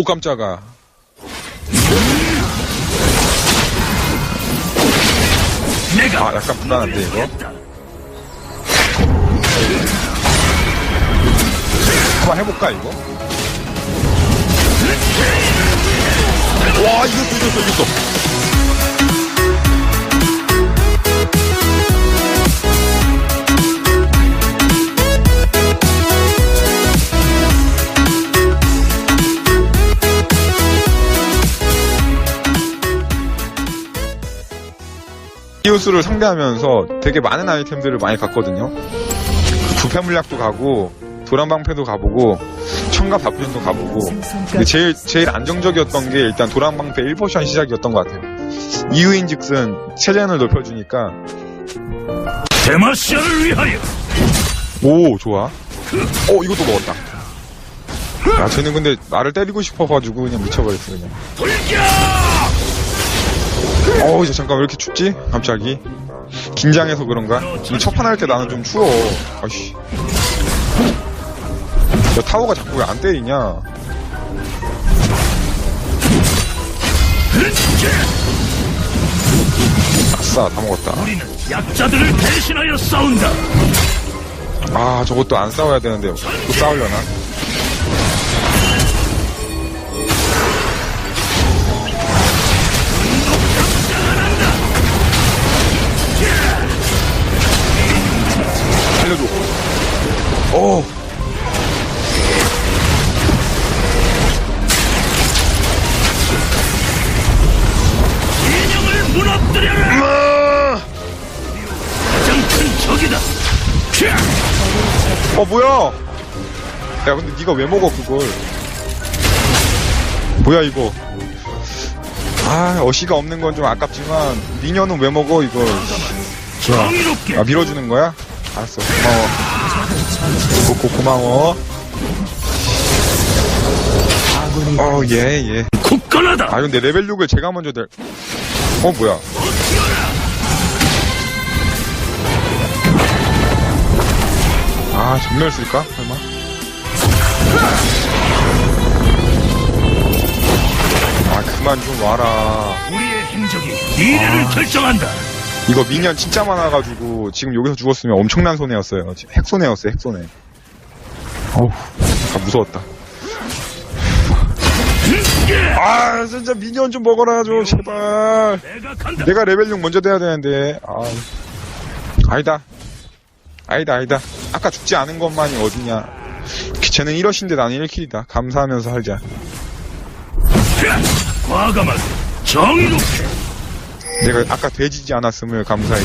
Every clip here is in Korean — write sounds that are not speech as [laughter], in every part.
오 깜짝아. 아 약간 불안한데 이거? 한번 해볼까 이거? 와 이겼어 이겼어 이겼어 히우스를 상대하면서 되게 많은 아이템들을 많이 갔거든요. 부패 물약도 가고 도란방패도 가보고 청갑 바쁘전도 가보고 근데 제일 제일 안정적이었던 게 일단 도란방패 1포션 시작이었던 것 같아요. 이유인즉슨 체전을 높여주니까 데마시아를 위하여 오 좋아. 어 이것도 먹었다. 야 쟤는 근데 나를 때리고 싶어가지고 그냥 미쳐버렸어 그냥. 돌격! 어우 이제 잠깐 왜 이렇게 춥지? 갑자기 긴장해서 그런가? 이 첫판 할 때 나는 좀 추워 아씨 야 타워가 자꾸 왜 안 때리냐 아싸 다 먹었다 우리는 약자들을 대신하여 싸운다. 아 저것도 안 싸워야 되는데 또 싸우려나? 살려줘 오 진영을 무너뜨려라. 가장 큰 적이다. 어 뭐야? 야 근데 네가 왜 먹어 그걸? 뭐야 이거? 아 어시가 없는 건 좀 아깝지만 미녀는 왜 먹어 이걸? 정의롭게 아 밀어주는 거야? 알았어 고마워. 고, 고, 고마워. 어예 예. 굳건하다. 아 근데 레벨 6을 제가 먼저 될. 어 뭐야? 아 전멸 쓸까? 설마? 아 그만 좀 와라. 우리의 행적이 미래를 결정한다. 이거 미니언 진짜 많아가지고 지금 여기서 죽었으면 엄청난 손해였어요. 지금 핵 손해였어요. 핵 손해. 어우, 아 무서웠다. 아 진짜 미니언 좀 먹어라 좀 제발. 내가 레벨 6 먼저 돼야 되는데 아 아니다 아니다 아니다 아까 죽지 않은 것만이 어디냐 쟤는 1어신데 나는 1킬이다 감사하면서 살자 과감하게 정의롭게 내가 아까 돼지지 않았음을 감사히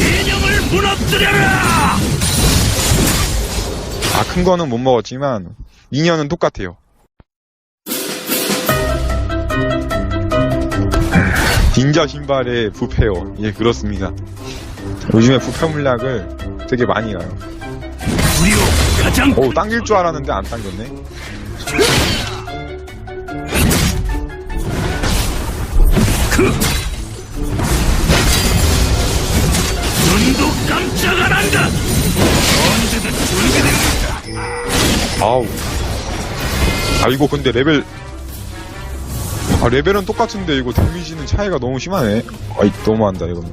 진영을 무너뜨려라. 아 큰 거는 못 먹었지만 미니언은 똑같아요. 닌자 신발의 부패요. 예 그렇습니다. 요즘에 부패 물약을 되게 많이 가요. 가장 오 당길 줄 알았는데 안 당겼네. 그 눈도 깜짝 안 한다. 언제든 준비됩니다. 아우. 아, 이거 근데 레벨. 아, 레벨은 똑같은데 이거 데미지는 차이가 너무 심하네. 아이, 너무한다, 이거는.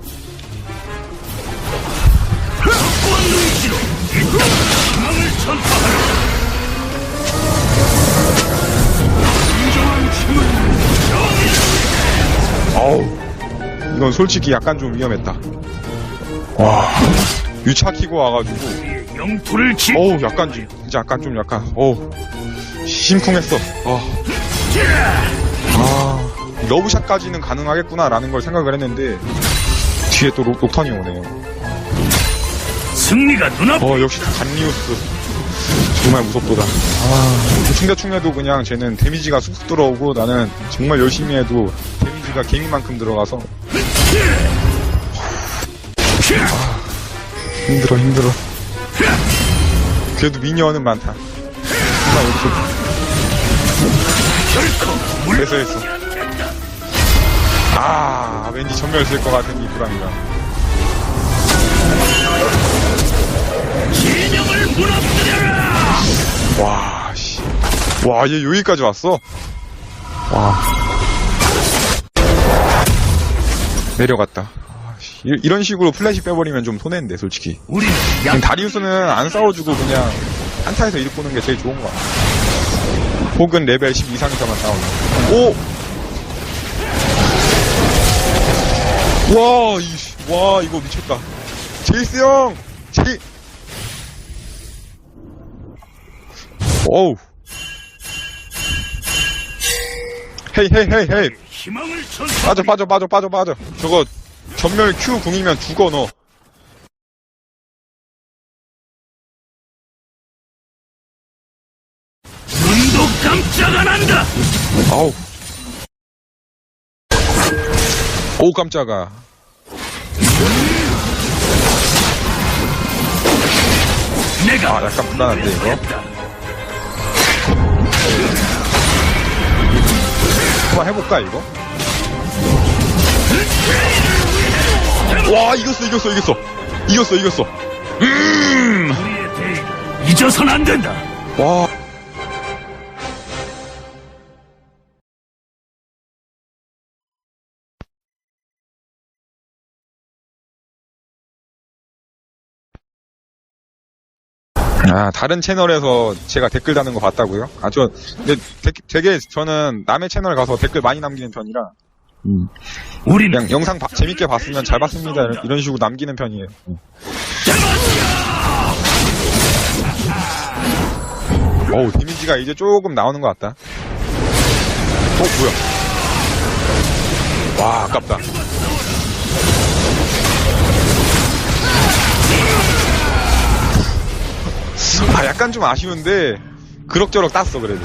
힘은 아우. 이건 솔직히 약간 좀 위험했다. 와. 유차 키고 와가지고. 어우, 약간 좀, 진짜 약간 좀 약간, 어우. 심쿵했어. 아. 아. 러브샷까지는 가능하겠구나라는 걸 생각을 했는데, 뒤에 또 록, 녹턴이 오네요. 승리가 눈앞. 어 역시 간리우스 정말 무섭도다 아 대충대충 해도 그냥 쟤는 데미지가 쑥쑥 들어오고 나는 정말 열심히 해도 데미지가 개미만큼 들어가서 아, 힘들어 힘들어 그래도 미니언은 많다 정말 물. 그래서 했어 아 왠지 전멸 쓸것 같은 이 불안감 진영을 무너뜨려라. 와, 씨. 와, 얘 여기까지 왔어? 와. 내려갔다. 이- 이런 식으로 플래시 빼버리면 좀 손해인데, 솔직히. 다리우스는 안 싸워주고 그냥 한타에서 이득 보는 게 제일 좋은 거 같아. 혹은 레벨 10 이상에서만 싸우는. 오! 와, 이씨, 와, 이거 미쳤다. 제이스 형! 제이, 어우. 헤이, 헤이, 헤이, 헤이. 빠져. 빠져, 빠져, 빠져, 빠져. 저거, 전멸 Q 궁이면 죽어, 너. 눈도 깜짝 안 한다. 아우. 오, 깜짝아. 내가 아, 약간 불안한데, 이거? 한번 해볼까, 이거? 와, 이겼어, 이겼어, 이겼어. 이겼어, 이겼어. 대의를 잊어선 안 된다. 와. 아, 다른 채널에서 제가 댓글 다는 거 봤다고요? 아, 저, 근데 되, 되게 저는 남의 채널 가서 댓글 많이 남기는 편이라, 우리는 그냥 영상 봐- 재밌게 봤으면 잘 봤습니다. 이런- 이런 식으로 남기는 편이에요. 어우, 데미지가 이제 조금 나오는 것 같다. 어, 뭐야. 와, 아깝다. 아, 약간 좀 아쉬운데, 그럭저럭 땄어, 그래도.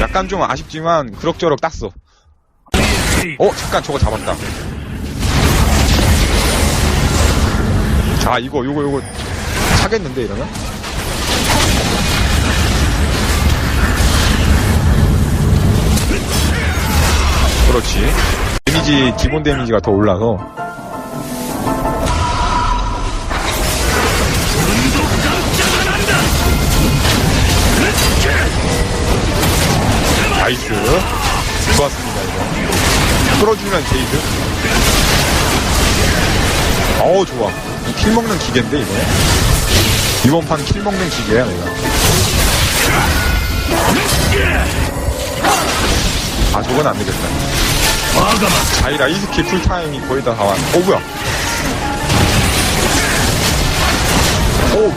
약간 좀 아쉽지만, 그럭저럭 땄어. 어, 잠깐 저거 잡았다. 자, 이거, 요거, 요거, 차겠는데, 이러면? 그렇지. 데미지, 기본 데미지가 더 올라서. 나이스. 좋았습니다, 이거. 끌어주면 제이드. 어우, 좋아. 킬 먹는 기계인데, 이거. 이번 판 킬 먹는 기계야, 내가. 아, 저건 안 되겠다. 과감한 자이라 이 스킬 풀타임이 거의 다 나왔. 어, 뭐야. 오,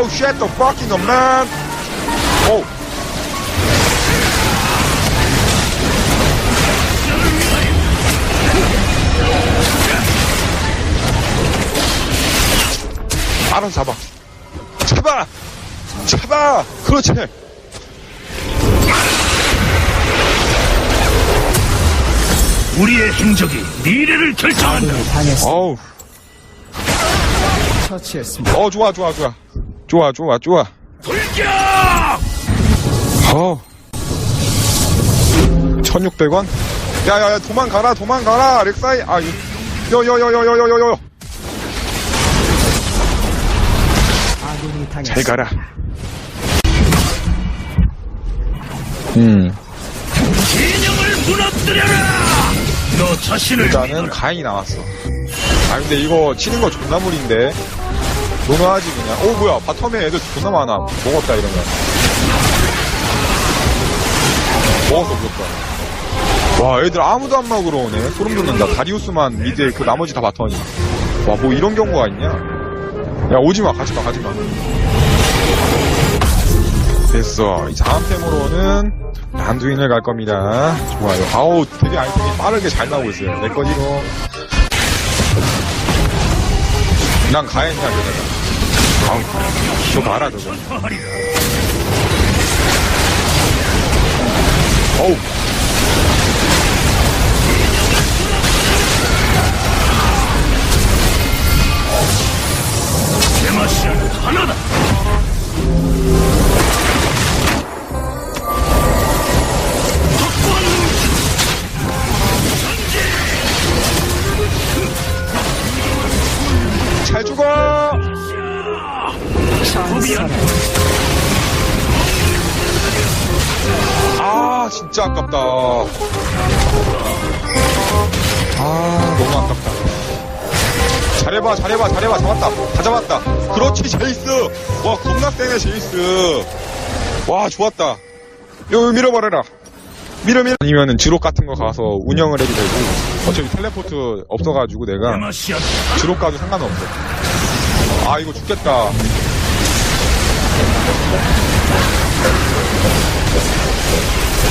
오, shit the fucking up, man. 오. 알아서 잡아. 잡아! 잡아! 그렇지! 우리의 행적이 미래를 결정한다. 어우. 처치했습니다. 어, 좋아, 좋아, 좋아. 좋아, 좋아, 좋아. 돌격! 어. 1600원? 야, 야, 야, 도망가라, 도망가라, 렉사이. 아, 요, 요, 요, 요, 요, 요, 요, 요. 잘. 가라. 음. 진영을 무너뜨려라! 너 자신을 일단은 가인이 나왔어. 아, 근데 이거 치는 거 존나 무리인데. 노노하지, 그냥. 오, 뭐야, 바텀에 애들 존나 많아. 먹었다, 이러면. 먹었어, 무조건. 와, 애들 아무도 안 막으러 오네. 소름 돋는다. 다리우스만 미드에 그 나머지 다 바텀이. 와, 뭐 이런 경우가 있냐? 야, 오지 마, 가지 마, 가지 마. 됐어. 이 다음 템으로는 란두인을 갈 겁니다. 좋아요. 아우, 되게 아이템이 빠르게 잘 나오고 있어요. 내 거지로. 난 가했냐, 그냥. 아우, 저거 알아, 저거. 어우. 하나다! 잘 죽어! 아, 진짜 아깝다. 아, 너무 아깝다. 잘해봐, 잘해봐, 잘해봐. 잡았다. 다 잡았다. 그렇지, 제이스. 와, 겁나 세네, 제이스. 와, 좋았다. 여기 밀어버려라. 밀어, 밀어. 아니면은 주록 같은 거 가서 운영을 해도 되고. 어차피 텔레포트 없어가지고 내가 주록 가도 상관없어. 아, 이거 죽겠다.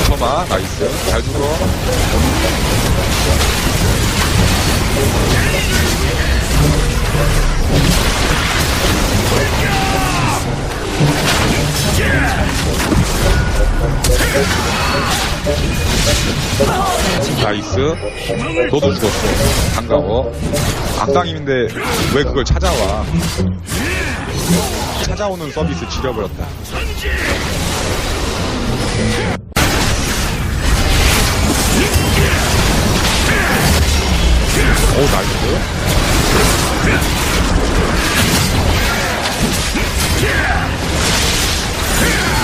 터마, 나이스. 잘 죽어. 나이스. 너도 죽었어. 반가워. 악당인데 왜 그걸 찾아와? 찾아오는 서비스 지려버렸다. 오, 나이스.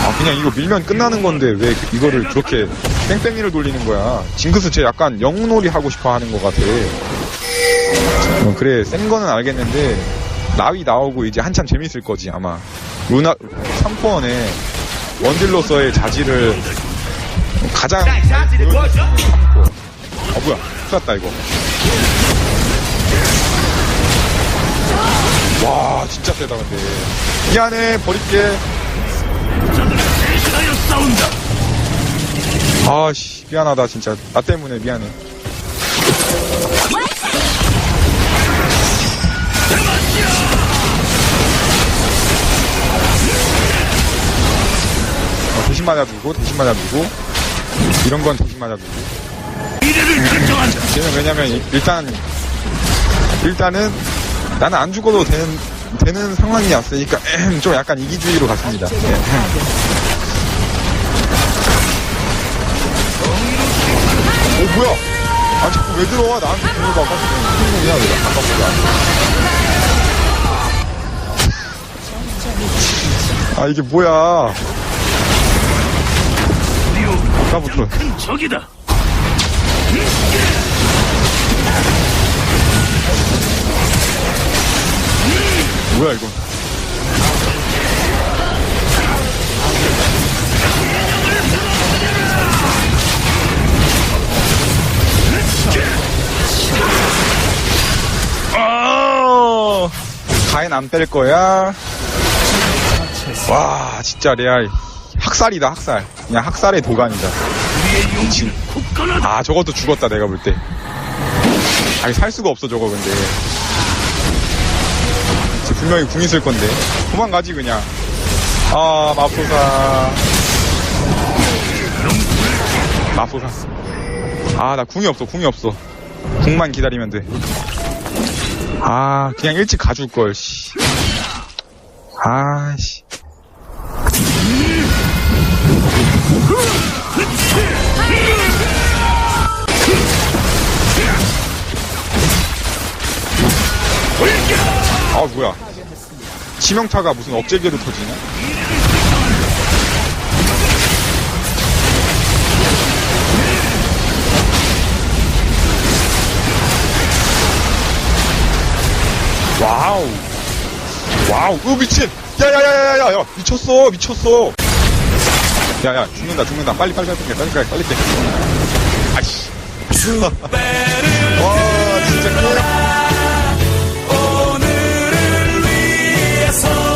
아, 그냥 이거 밀면 끝나는 건데 왜 이거를 그렇게 뺑뺑이를 돌리는 거야. 징크스 쟤 약간 영놀이 하고 싶어 하는 것 같아. 어, 그래, 센 거는 알겠는데, 나위 나오고 이제 한참 재밌을 거지, 아마. 루나, 3포원에 원딜로서의 자질을 가장. 보여줄 수 있는 3포. 아, 뭐야. 큰일 났다, 이거. 와, 진짜 세다, 근데. 미안해, 버릴게. 저들은 대신하여 싸운다. 아씨, 미안하다, 진짜. 나 때문에 미안해. 어, 대신 맞아주고, 대신 맞아주고, 이런 건 대신 맞아주고. 미래를 결정한다. 쟤는 왜냐면, 이- 일단, 일단은, 나는 안 죽어도 되는, 되는 상황이 왔으니까, 좀 약간 이기주의로 갔습니다. 예. 오, 뭐야? 아, 자꾸 왜 들어와? 나한테 공을 봐. 깜짝 놀이야, 왜 아까보다. 아, 이게 뭐야. 아까부터. 큰 적이다. 뭐야, 이거. 아, 가인 안 뺄 거야? 와, 진짜 레알. 학살이다, 학살. 그냥 학살의 도가니다. 아, 저것도 죽었다, 내가 볼 때. 아니, 살 수가 없어, 저거, 근데. 쟤 분명히 궁 있을 건데. 도망가지, 그냥. 아, 맙소사. 맙소사. 아, 나 궁이 없어, 궁이 없어. 궁만 기다리면 돼. 아, 그냥 일찍 가줄걸, 씨. 아, 씨. 뭐야. 치명타가 무슨 억제기로 터지냐? 와우. 와우. 으, 미친. 야야야야야야. 야, 미쳤어. 미쳤어. 야야, 죽는다, 죽는다. 빨리, 빨리, 빨리, 빨리, 빨리, 빨리, 빨리. 아이씨. [laughs] 와, 진짜 깨. coração.